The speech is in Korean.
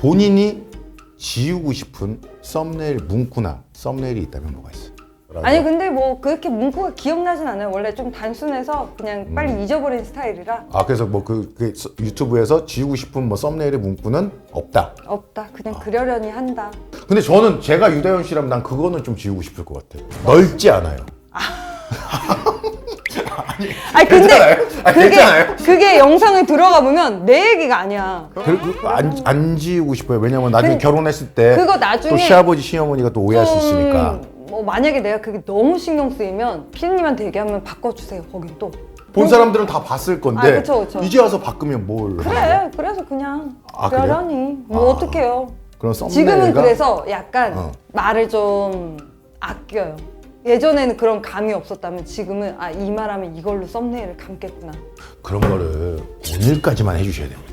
본인이 지우고 싶은 썸네일 문구나 썸네일이 있다면 뭐가 있어? 아니 근데 뭐 그렇게 문구가 기억나진 않아요. 원래 좀 단순해서 그냥 빨리 잊어버리는 스타일이라 아 그래서 뭐그 유튜브에서 지우고 싶은 뭐 썸네일의 문구는 없다. 없다. 그냥 그러려니 한다. 근데 저는 제가 유다현 씨라면 난 그거는 좀 지우고 싶을 것 같아요. 넓지 않아요. 아니 근데 괜찮아요? 아, 그게 괜찮아요? 그게 영상에 들어가 보면 내 얘기가 아니야. 그리고 안, 안 지우고 싶어요. 왜냐면 나중에 그- 결혼했을 때 그거 또 나중에 시아버지 시어머니가 또 오해할 수좀 있으니까 뭐 만약에 내가 그게 너무 신경 쓰이면 피디님한테 얘기하면 바꿔주세요. 거긴 또. 본 사람들은 다 봤을 건데 아, 그쵸, 그쵸. 이제 와서 바꾸면 뭘? 그래. 그래서 그냥 아, 그래요? 그러려니 뭐 아. 어떡해요. 그런 썸네일가 지금은 그래서 약간 어. 말을 좀 아껴요. 예전에는 그런 감이 없었다면 지금은 아 이 말하면 이걸로 썸네일을 감겠구나. 그런 거를 오늘까지만 해주셔야 됩니다.